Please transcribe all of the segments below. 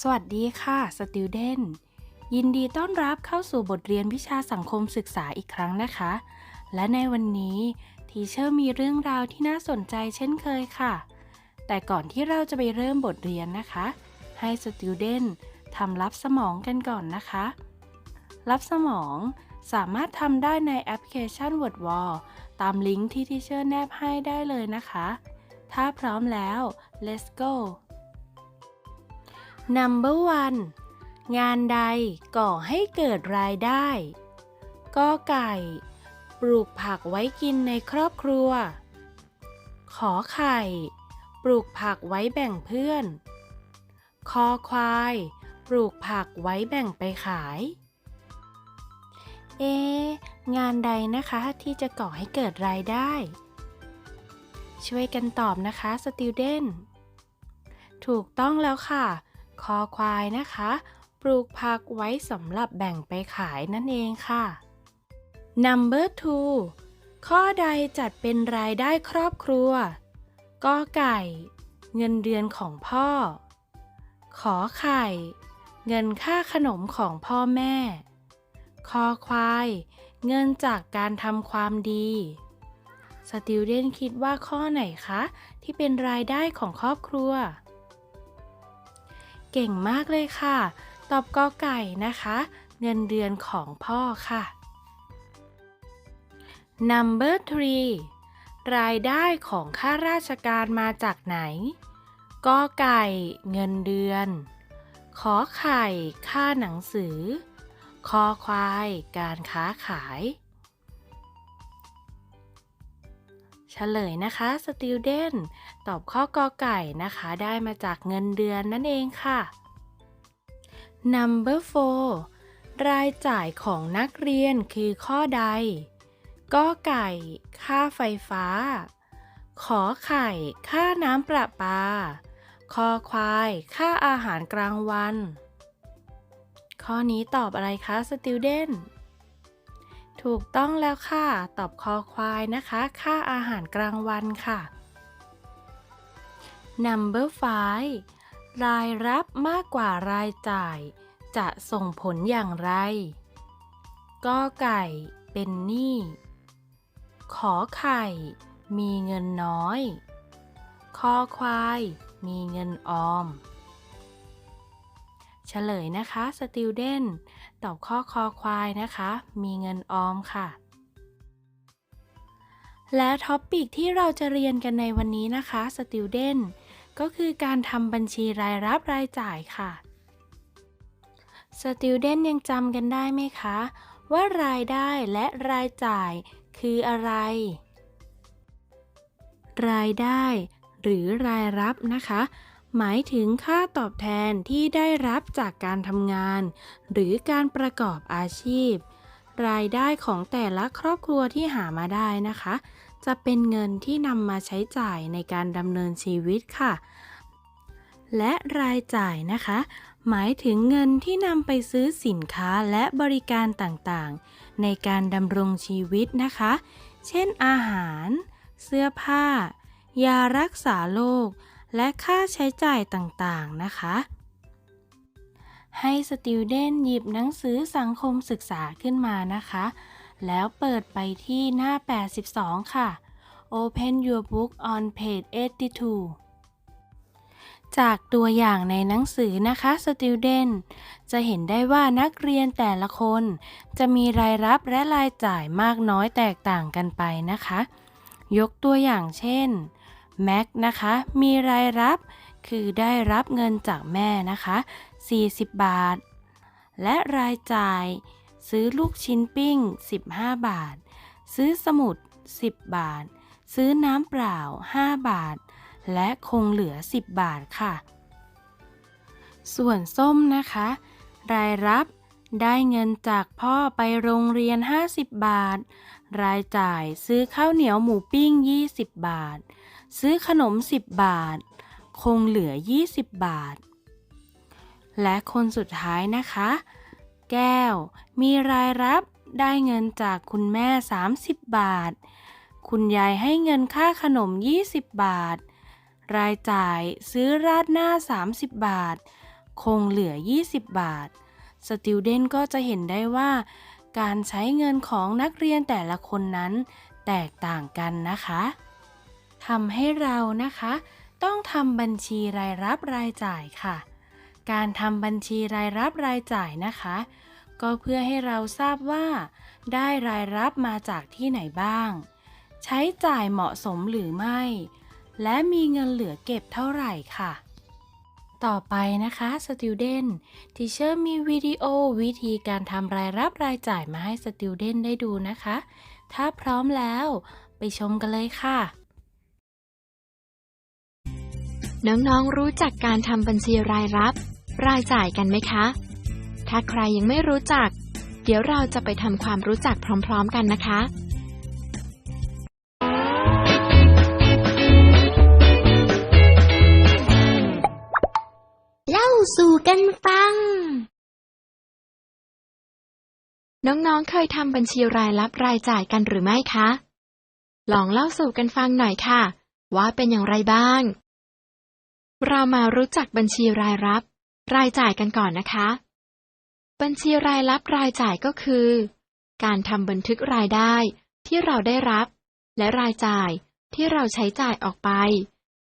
สวัสดีค่ะสติวเดนยินดีต้อนรับเข้าสู่บทเรียนวิชาสังคมศึกษาอีกครั้งนะคะ และในวันนี้ทีเชอร์มีเรื่องราวที่น่าสนใจเช่นเคยค่ะ แต่ก่อนที่เราจะไปเริ่มบทเรียนนะคะ ให้สติวเดนทำรับสมองกันก่อนนะคะ รับสมองสามารถทำได้ในแอปพลิเคชัน WordWall ตามลิงก์ที่ทีเชอร์แนบให้ได้เลยนะคะ ถ้าพร้อมแล้ว let's go Number one งานใดก่อให้เกิดรายได้ก็ไก่ ปลูกผักไว้กินในครอบครัว ขอไข่ ปลูกผักไว้แบ่งเพื่อน คอควาย ปลูกผักไว้แบ่งไปขาย เองานใดนะคะที่จะก่อให้เกิดรายได้ ช่วยกันตอบนะคะสติวเดนถูกต้องแล้วค่ะ คอควายนะคะ ปลูกผักไว้สำหรับแบ่งไปขายนั่นเองค่ะ Number two ข้อใดจัดเป็นรายได้ครอบครัวก็ไก่ เงินเดือนของพ่อ ขอไข่ เงินค่าขนมของพ่อแม่ คอควาย เงินจากการทำความดีสติวเดนคิดว่าข้อไหนคะ ที่เป็นรายได้ของครอบครัว เก่งมากเลยค่ะ ตอบกอไก่นะคะ เงินเดือนของพ่อค่ะ Number three รายได้ของข้าราชการมาจากไหนกอไก่เงินเดือน ขอไข่ค่าหนังสือ คอควายการค้าขาย เฉลยนะคะสติวเดนตอบข้อกอไก่นะคะ ได้มาจากเงินเดือนนั่นเองค่ะ Number 4 รายจ่ายของนักเรียนคือข้อใดกอไก่ ค่าไฟฟ้า ขอไข่ ค่าน้ำประปา คอควาย ค่าอาหารกลางวัน ข้อนี้ตอบอะไรคะสติวเดน ถูกต้องแล้วค่ะ ตอบคอควายนะคะ ค่าอาหารกลางวันค่ะ Number 5รายรับมากกว่ารายจ่าย จะส่งผลอย่างไร ก็ไก่เป็นหนี้ ขอไข่ มีเงินน้อย คอควาย มีเงินออม เฉลยนะคะ สติวเดน ตอบข้อคอควายนะคะ มีเงินออมค่ะ และท็อปปิกที่เราจะเรียนกันในวันนี้นะคะสติวเดนก็คือการทำบัญชีรายรับรายจ่ายค่ะสติวเดนยังจำกันได้ไหมคะ ว่ารายได้และรายจ่ายคืออะไร รายได้หรือรายรับนะคะ หมายถึงค่าตอบแทนที่ได้รับจากการทำงาน หรือการประกอบอาชีพ รายได้ของแต่ละครอบครัวที่หามาได้นะคะ จะเป็นเงินที่นำมาใช้จ่ายในการดำเนินชีวิตค่ะ และรายจ่ายนะคะ หมายถึงเงินที่นำไปซื้อสินค้าและบริการต่างๆ ในการดำรงชีวิตนะคะ เช่นอาหาร เสื้อผ้า ยารักษาโรค และค่าใช้จ่ายต่างๆนะคะ ให้สติวเดนหยิบหนังสือสังคมศึกษาขึ้นมานะคะ แล้วเปิดไปที่หน้า 82 ค่ะ Open your book on page 82จากตัวอย่างในหนังสือนะคะ Student จะเห็นได้ว่านักเรียนแต่ละคน จะมีรายรับและรายจ่ายมากน้อยแตกต่างกันไปนะคะ ยกตัวอย่างเช่น แม็กนะคะมีรายรับคือได้รับเงินจากแม่นะคะ 40 บาท และรายจ่ายซื้อลูกชิ้นปิ้ง 15 บาท ซื้อสมุด 10 บาท ซื้อน้ำเปล่า 5 บาท และคงเหลือ 10 บาทค่ะ ส่วนส้มนะคะ รายรับได้เงินจากพ่อไปโรงเรียน 50 บาท รายจ่ายซื้อข้าวเหนียวหมูปิ้ง 20 บาท ซื้อขนม 10 บาท คงเหลือ 20 บาท และคนสุดท้ายนะคะ แก้วมีรายรับได้เงินจากคุณแม่ 30 บาท คุณยายให้เงินค่าขนม 20 บาท รายจ่ายซื้อราดหน้า 30 บาท คงเหลือ 20 บาท สติวเดนก็จะเห็นได้ว่า การใช้เงินของนักเรียนแต่ละคนนั้นแตกต่างกันนะคะ ทำให้เรานะคะ ต้องทำบัญชีรายรับรายจ่ายค่ะ การทำบัญชีรายรับรายจ่ายนะคะ ก็เพื่อให้เราทราบว่า ได้รายรับมาจากที่ไหนบ้าง ใช้จ่ายเหมาะสมหรือไม่ และมีเงินเหลือเก็บเท่าไหร่ค่ะต่อไปนะคะ Student Teacher มีวิดีโอวิธีการทำรายรับรายจ่ายมาให้ Student ได้ดูนะคะ ถ้าพร้อมแล้ว ไปชมกันเลยค่ะ น้องๆรู้จักการทำบัญชีรายรับ รายจ่ายกันไหมคะ ถ้าใครยังไม่รู้จัก เดี๋ยวเราจะไปทำความรู้จักพร้อม ๆ กันนะคะเล่าสู่กันฟัง น้องๆ เคยทำบัญชีรายรับรายจ่ายกันหรือไม่คะ ลองเล่าสู่กันฟังหน่อยค่ะ ว่าเป็นอย่างไรบ้าง เรามารู้จักบัญชีรายรับ รายจ่ายกันก่อนนะคะ บัญชีรายรับรายจ่ายก็คือ การทำบันทึกรายได้ที่เราได้รับ และรายจ่ายที่เราใช้จ่ายออกไป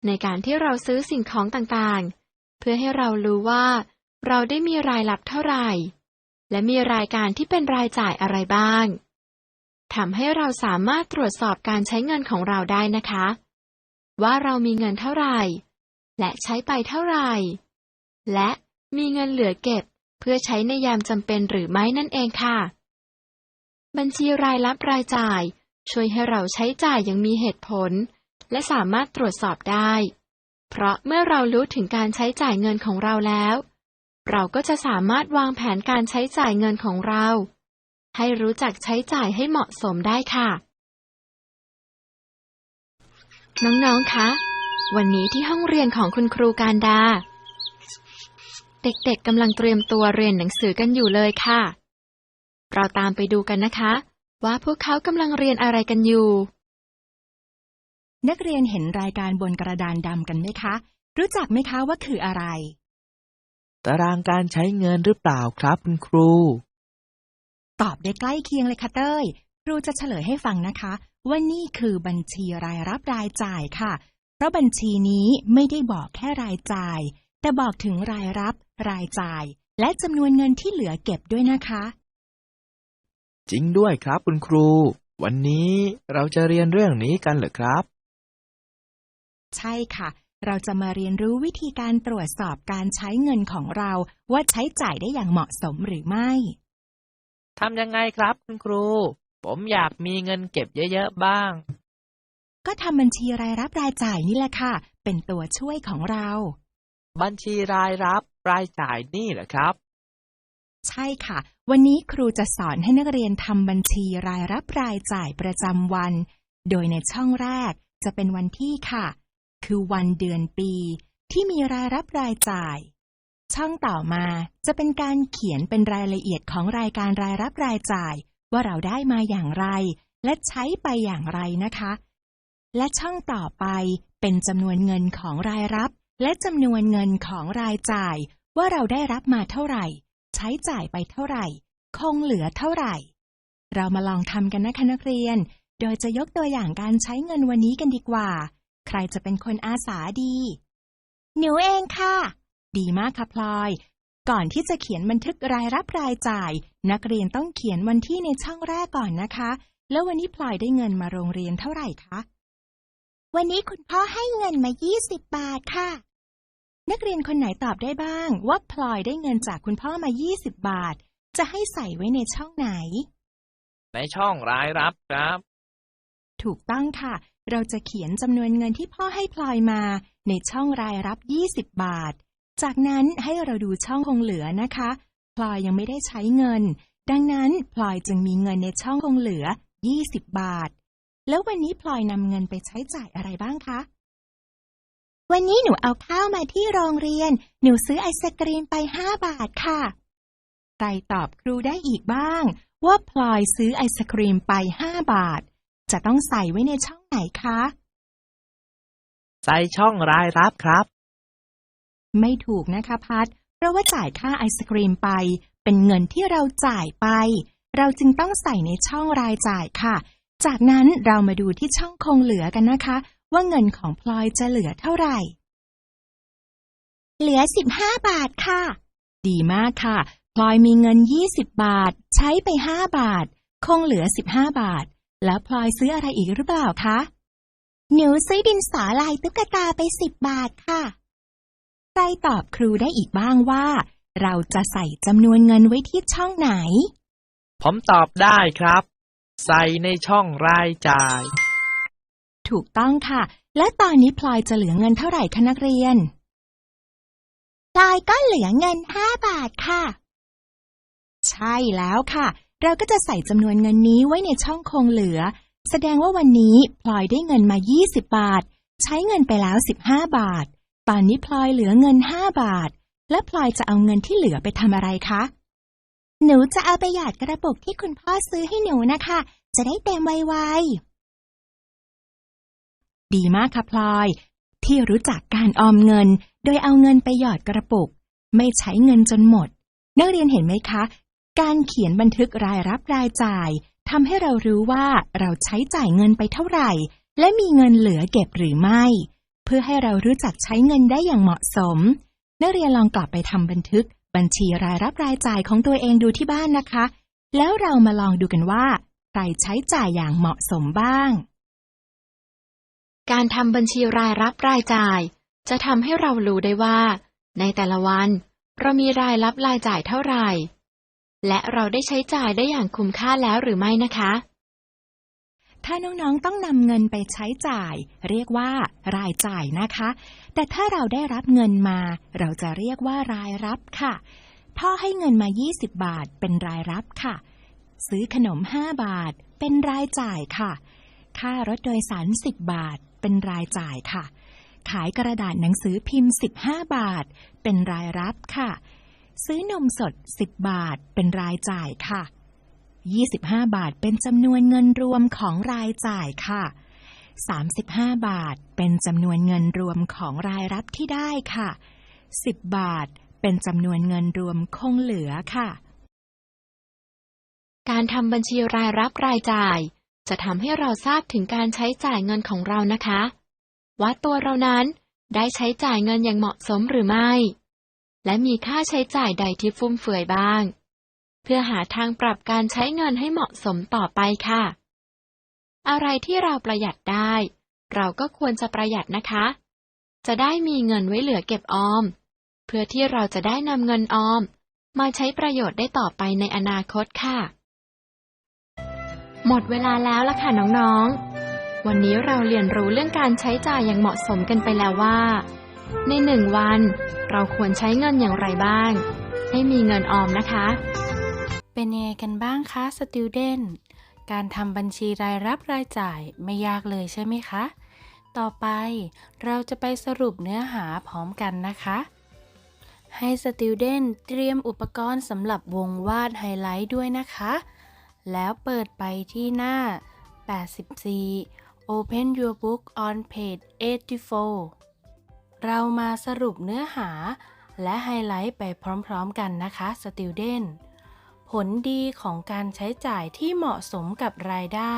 ในการที่เราซื้อสิ่งของต่างๆ เพื่อให้เรารู้ว่า เราได้มีรายรับเท่าไหร่ และมีรายการที่เป็นรายจ่ายอะไรบ้างทำให้เราสามารถตรวจสอบการใช้เงินของเราได้นะคะ ว่าเรามีเงินเท่าไหร่ และใช้ไปเท่าไหร่ และมีเงินเหลือเก็บเพื่อใช้ในยามจำเป็นหรือไม่นั่นเองค่ะ บัญชีรายรับรายจ่าย ช่วยให้เราใช้จ่ายอย่างมีเหตุผล และสามารถตรวจสอบได้ เพราะเมื่อเรารู้ถึงการใช้จ่ายเงินของเราแล้ว เราก็จะสามารถวางแผนการใช้จ่ายเงินของเรา ให้รู้จักใช้จ่ายให้เหมาะสมได้ค่ะ น้องๆ คะ วันนี้ที่ห้องเรียนของคุณครูการดา เด็กๆกำลังเตรียมตัวเรียนหนังสือกันอยู่เลยค่ะ เราตามไปดูกันนะคะ ว่าพวกเขากำลังเรียนอะไรกันอยู่ นักเรียนเห็นรายการบนกระดานดำกันไหมคะ รู้จักไหมคะว่าคืออะไร ตารางการใช้เงินหรือเปล่าครับคุณครู ตอบได้ใกล้เคียงเลยค่ะเต้ยครูจะเฉลยให้ฟังนะคะ ว่านี่คือบัญชีรายรับรายจ่ายค่ะ เพราะบัญชีนี้ไม่ได้บอกแค่รายจ่าย แต่บอกถึงรายรับ รายจ่าย และจำนวนเงินที่เหลือเก็บด้วยนะคะ จริงด้วยครับคุณครู วันนี้เราจะเรียนเรื่องนี้กันเหรอครับ ใช่ค่ะ เราจะมาเรียนรู้วิธีการตรวจสอบการใช้เงินของเรา ว่าใช้จ่ายได้อย่างเหมาะสมหรือไม่ทำยังไงครับคุณครู ผมอยากมีเงินเก็บเยอะๆบ้าง ก็ทำบัญชีรายรับรายจ่ายนี่แหละค่ะ เป็นตัวช่วยของเรา บัญชีรายรับรายจ่ายนี่เหรอครับ ใช่ค่ะ วันนี้ครูจะสอนให้นักเรียนทำบัญชีรายรับรายจ่ายประจำวัน โดยในช่องแรกจะเป็นวันที่ค่ะ คือวันเดือนปี ที่มีรายรับรายจ่าย ช่องต่อมาจะเป็นการเขียนเป็นรายละเอียดของรายการรายรับรายจ่าย ว่าเราได้มาอย่างไร และใช้ไปอย่างไรนะคะ และช่องต่อไปเป็นจำนวนเงินของรายรับ และจำนวนเงินของรายจ่าย ว่าเราได้รับมาเท่าไหร่ ใช้จ่ายไปเท่าไหร่ คงเหลือเท่าไหร่ เรามาลองทำกันนะคะนักเรียน โดยจะยกตัวอย่างการใช้เงินวันนี้กันดีกว่า ใครจะเป็นคนอาสาดี หนูเองค่ะ ดีมากค่ะพลอย ก่อนที่จะเขียนบันทึกรายรับรายจ่าย นักเรียนต้องเขียนวันที่ในช่องแรกก่อนนะคะ แล้ววันนี้พลอยได้เงินมาโรงเรียนเท่าไหร่คะ วันนี้คุณพ่อให้เงินมา 20 บาทค่ะ นักเรียนคนไหนตอบได้บ้าง ว่าพลอยได้เงินจากคุณพ่อมา 20 บาท จะให้ใส่ไว้ในช่องไหน ในช่องรายรับครับ ถูกต้องค่ะ เราจะเขียนจำนวนเงินที่พ่อให้พลอยมา ในช่องรายรับ 20 บาท จากนั้นให้เราดูช่องคงเหลือนะคะ พลอยยังไม่ได้ใช้เงิน ดังนั้นพลอยจึงมีเงินในช่องคงเหลือ 20 บาท แล้ววันนี้พลอยนำเงินไปใช้จ่ายอะไรบ้างคะ วันนี้หนูเอาข้าวมาที่โรงเรียน หนูซื้อไอศกรีมไป5บาทค่ะ ใครตอบครูได้อีกบ้าง ว่าพลอยซื้อไอศกรีมไป5บาท จะต้องใส่ไว้ในช่องไหนคะ ใส่ช่องรายรับครับ ไม่ถูกนะคะพัด เพราะว่าจ่ายค่าไอศกรีมไป เป็นเงินที่เราจ่ายไป เราจึงต้องใส่ในช่องรายจ่ายค่ะ จากนั้นเรามาดูที่ช่องคงเหลือกันนะคะ ว่าเงินของพลอยจะเหลือเท่าไหร่ เหลือ15บาทค่ะ ดีมากค่ะ พลอยมีเงิน20บาท ใช้ไป5บาท คงเหลือ15บาท แล้วพลอยซื้ออะไรอีกหรือเปล่าคะ หนูซื้อดินสอลายตุ๊กตาไป10บาทค่ะ ใครตอบครูได้อีกบ้างว่า เราจะใส่จำนวนเงินไว้ที่ช่องไหน ผมตอบได้ครับ ใส่ในช่องรายจ่าย ถูกต้องค่ะ และตอนนี้พลอยจะเหลือเงินเท่าไหร่คะนักเรียน พลอยก็เหลือเงิน5บาทค่ะ ใช่แล้วค่ะ เราก็จะใส่จำนวนเงินนี้ไว้ในช่องคงเหลือ แสดงว่าวันนี้พลอยได้เงินมา 20 บาท ใช้เงินไปแล้ว 15 บาท ตอนนี้พลอยเหลือเงิน 5 บาท และพลอยจะเอาเงินที่เหลือไปทำอะไรคะ หนูจะเอาไปหยอดกระปุกที่คุณพ่อซื้อให้หนูนะคะ จะได้เต็มไวๆ ดีมากค่ะพลอย ที่รู้จักการออมเงิน โดยเอาเงินไปหยอดกระปุก ไม่ใช้เงินจนหมด นักเรียนเห็นไหมคะ การเขียนบันทึกรายรับรายจ่ายทำให้เรารู้ว่าเราใช้จ่ายเงินไปเท่าไหร่ และมีเงินเหลือเก็บหรือไม่ เพื่อให้เรารู้จักใช้เงินได้อย่างเหมาะสม นักเรียนลองกลับไปทำบันทึก บัญชีรายรับรายจ่ายของตัวเองดูที่บ้านนะคะ แล้วเรามาลองดูกันว่าใครใช้จ่ายอย่างเหมาะสมบ้าง การทำบัญชีรายรับรายจ่าย จะทำให้เรารู้ได้ว่า ในแต่ละวัน เรามีรายรับรายจ่ายเท่าไหร่ และเราได้ใช้จ่ายได้อย่างคุ้มค่าแล้วหรือไม่นะคะ ถ้าน้องๆต้องนำเงินไปใช้จ่าย เรียกว่ารายจ่ายนะคะ แต่ถ้าเราได้รับเงินมา เราจะเรียกว่ารายรับค่ะ พ่อให้เงินมา 20 บาท เป็นรายรับค่ะ ซื้อขนม 5 บาท เป็นรายจ่ายค่ะ ค่ารถโดยสาร 10 บาท เป็นรายจ่ายค่ะ ขายกระดาษหนังสือพิมพ์ 15 บาท เป็นรายรับค่ะ ซื้อนมสด 10 บาท เป็นรายจ่ายค่ะ 25 บาทเป็นจำนวนเงินรวมของรายจ่ายค่ะ 35 บาทเป็นจำนวนเงินรวมของรายรับที่ได้ค่ะ 10 บาทเป็นจำนวนเงินรวมคงเหลือค่ะ การทำบัญชีรายรับรายจ่าย จะทำให้เราทราบถึงการใช้จ่ายเงินของเรานะคะ ว่าตัวเรานั้นได้ใช้จ่ายเงินอย่างเหมาะสมหรือไม่ และมีค่าใช้จ่ายใดที่ฟุ่มเฟือยบ้าง เพื่อหาทางปรับการใช้เงินให้เหมาะสมต่อไปค่ะ อะไรที่เราประหยัดได้ เราก็ควรจะประหยัดนะคะ จะได้มีเงินไว้เหลือเก็บออม เพื่อที่เราจะได้นำเงินออม มาใช้ประโยชน์ได้ต่อไปในอนาคตค่ะ หมดเวลาแล้วละค่ะน้องๆ วันนี้เราเรียนรู้เรื่องการใช้จ่ายอย่างเหมาะสมกันไปแล้วว่า ในหนึ่งวัน เราควรใช้เงินอย่างไรบ้าง ให้มีเงินออมนะคะ เป็นยังไงกันบ้างคะสติวเดนการทำบัญชีรายรับรายจ่ายไม่ยากเลยใช่ไหมคะ ต่อไปเราจะไปสรุปเนื้อหาพร้อมกันนะคะ ให้สติวเดนเตรียมอุปกรณ์สำหรับวงวาดไฮไลท์ด้วยนะคะ แล้วเปิดไปที่หน้า 84 Open your book on page 84 เรามาสรุปเนื้อหาและไฮไลท์ไปพร้อมๆกันนะคะสติวเดน ผลดีของการใช้จ่ายที่เหมาะสมกับรายได้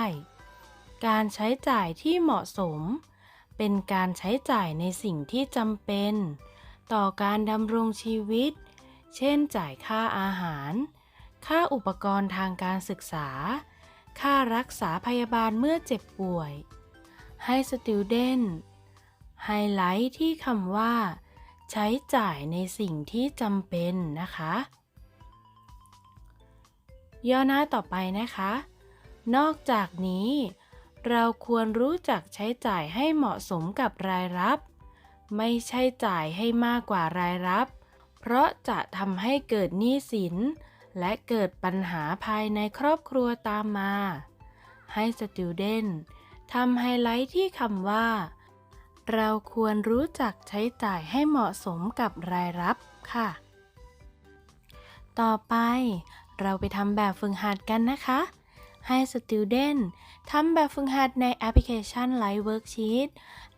การใช้จ่ายที่เหมาะสม เป็นการใช้จ่ายในสิ่งที่จำเป็น ต่อการดำรงชีวิต เช่นจ่ายค่าอาหาร ค่าอุปกรณ์ทางการศึกษา ค่ารักษาพยาบาลเมื่อเจ็บป่วย ให้สติวเดนไฮไลท์ที่คำว่า ใช้จ่ายในสิ่งที่จำเป็นนะคะ ย่อหน้าต่อไปนะคะ นอกจากนี้ เราควรรู้จักใช้จ่ายให้เหมาะสมกับรายรับ ไม่ใช่จ่ายให้มากกว่ารายรับ เพราะจะทำให้เกิดหนี้สิน และเกิดปัญหาภายในครอบครัวตามมา ให้สติวเดนทำไฮไลท์ที่คำว่า เราควรรู้จักใช้จ่ายให้เหมาะสมกับรายรับค่ะ ต่อไป เราไปทำแบบฝึกหัดกันนะคะ ให้ Student ทำแบบฝึกหัดในแอปพลิเคชัน Live Worksheet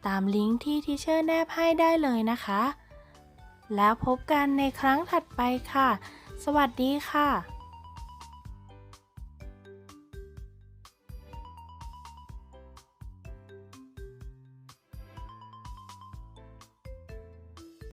ตามลิงก์ที่ทีเชอร์แนบให้ได้เลยนะคะ แล้วพบกันในครั้งถัดไปค่ะ สวัสดีค่ะ